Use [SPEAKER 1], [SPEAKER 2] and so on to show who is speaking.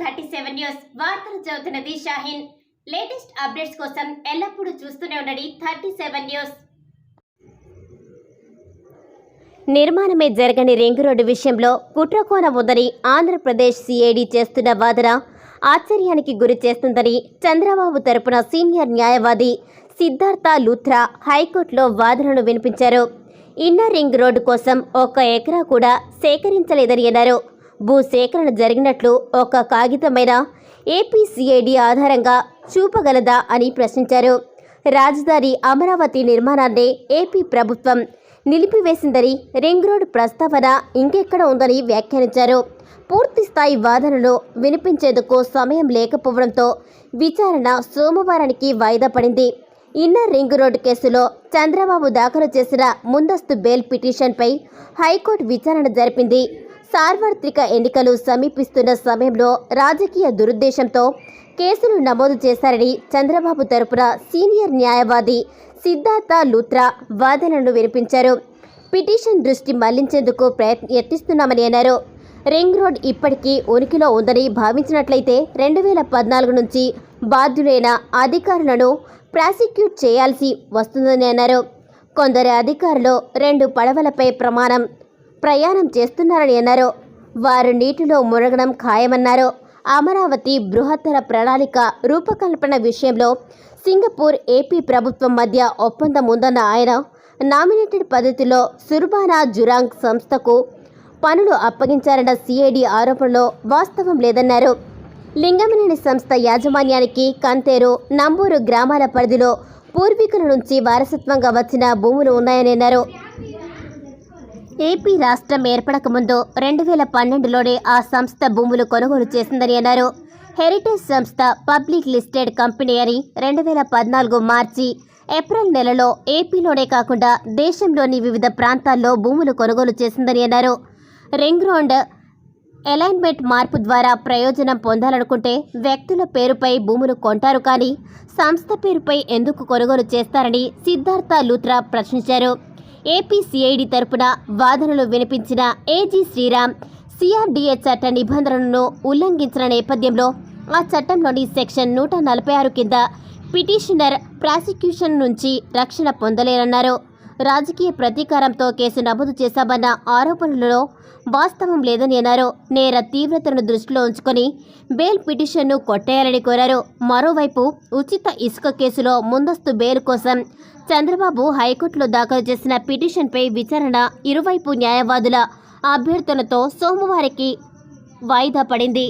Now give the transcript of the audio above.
[SPEAKER 1] Thirty seven news వార్తలు చదువుతున్నది Shaheen. Latest updates కోసం ఎల్లప్పుడూ చూస్తూనే ఉండండి థర్టీ సెవెన్ న్యూస్. నిర్మాణమే జరగని రింగ్ రోడ్డు విషయంలో కుట్రకోణ ఉందని ఆంధ్రప్రదేశ్ సిఐడి చేస్తున్న వాదన ఆశ్చర్యానికి గురి చేస్తుందని చంద్రబాబు తరపున సీనియర్ న్యాయవాది సిద్ధార్థ లూథ్రా హైకోర్టులో వాదనను వినిపించారు. ఇన్నర్ రింగ్ రోడ్డు కోసం ఒక్క ఎకరా కూడా సేకరించలేదని అన్నారు. భూ సేకరణ జరిగినట్లు ఒక కాగితమైన ఏపీసీఐడి ఆధారంగా చూపగలదా అని ప్రశ్నించారు. రాజధాని అమరావతి నిర్మాణాన్ని ఏపీ ప్రభుత్వం నిలిపివేసిందని రింగ్ రోడ్ ప్రస్తావన ఇంకెక్కడ ఉందని వ్యాఖ్యానించారు. పూర్తి స్థాయి వాదనలు వినిపించేందుకు సమయం లేకపోవడంతో విచారణ సోమవారానికి వాయిదా పడింది. ఇన్నర్ రింగ్ రోడ్ కేసులో చంద్రబాబు దాఖలు చేసిన ముందస్తు బెయిల్ పిటిషన్పై హైకోర్టు విచారణ జరిపింది. సార్వత్రిక ఎన్నికలు సమీపిస్తున్న సమయంలో రాజకీయ దురుద్దేశంతో కేసులు నమోదు చేశారని చంద్రబాబు తరపున సీనియర్ న్యాయవాది సిద్ధార్థ లూత్రా వాదనలు వినిపించారు. పిటిషన్ దృష్టి మళ్ళించేందుకు ప్రయత్ యత్నిస్తున్నామని అన్నారు. రింగ్ రోడ్ ఇప్పటికీ ఉనికిలో ఉందని భావించినట్లయితే రెండు వేల పద్నాలుగు నుంచి బాధ్యులైన అధికారులను ప్రాసిక్యూట్ చేయాల్సి వస్తుందని అన్నారు. కొందరు అధికారులు రెండు పడవలపై ప్రమాణం ప్రయాణం చేస్తున్నారని అన్నారు. వారు నీటిలో మునగడం ఖాయమన్నారు. అమరావతి బృహత్తర ప్రణాళిక రూపకల్పన విషయంలో సింగపూర్ ఏపీ ప్రభుత్వం మధ్య ఒప్పందం ఉందన్న ఆయన నామినేటెడ్ పద్ధతిలో సుర్బానా జురాంగ్ సంస్థకు పనులు అప్పగించారన్న సిఐడి ఆరోపణలో వాస్తవం లేదన్నారు. లింగమనేని సంస్థ యాజమాన్యానికి కంతేరు నంబూరు గ్రామాల పరిధిలో పూర్వీకుల నుంచి వారసత్వంగా వచ్చిన భూములు ఉన్నాయని అన్నారు. ఏపీ రాష్ట్రం ఏర్పడక ముందు రెండు వేల పన్నెండులోనే ఆ సంస్థ భూములు కొనుగోలు చేసిందని అన్నారు. హెరిటేజ్ సంస్థ పబ్లిక్ లిస్టెడ్ కంపెనీ అని రెండు వేల పద్నాలుగు మార్చి ఏప్రిల్ నెలలో ఏపీలోనే కాకుండా దేశంలోని వివిధ ప్రాంతాల్లో భూములు కొనుగోలు చేసిందని అన్నారు. రింగ్ రోడ్ అలైన్మెంట్ మార్పు ద్వారా ప్రయోజనం పొందాలనుకుంటే వ్యక్తుల పేరుపై భూములు కొంటారు కానీ సంస్థ పేరుపై ఎందుకు కొనుగోలు చేస్తారని సిద్ధార్థ లూత్రా ప్రశ్నించారు. ఏపీ సిఐడి తరపున వాదనలు వినిపించిన ఏజీ శ్రీరామ్ సిఆర్డీఏ చట్ట నిబంధనలను ఉల్లంఘించిన నేపథ్యంలో ఆ చట్టంలోని సెక్షన్ నూట నలభై ఆరు కింద పిటిషనర్ ప్రాసిక్యూషన్ నుంచి రక్షణ పొందలేరన్నారు రాజకీయ ప్రతీకారంతో కేసు నమోదు చేశామన్న ఆరోపణలలో వాస్తవం లేదని అన్నారు. నేర తీవ్రతను దృష్టిలో ఉంచుకొని బెయిల్ పిటిషన్ను కొట్టేయాలని కోరారు. మరోవైపు ఉచిత ఇసుక కేసులో ముందస్తు బెయిల్ కోసం చంద్రబాబు హైకోర్టులో దాఖలు చేసిన పిటిషన్పై విచారణ ఇరువైపు న్యాయవాదుల అభ్యర్థనతో సోమవారికి వాయిదా పడింది.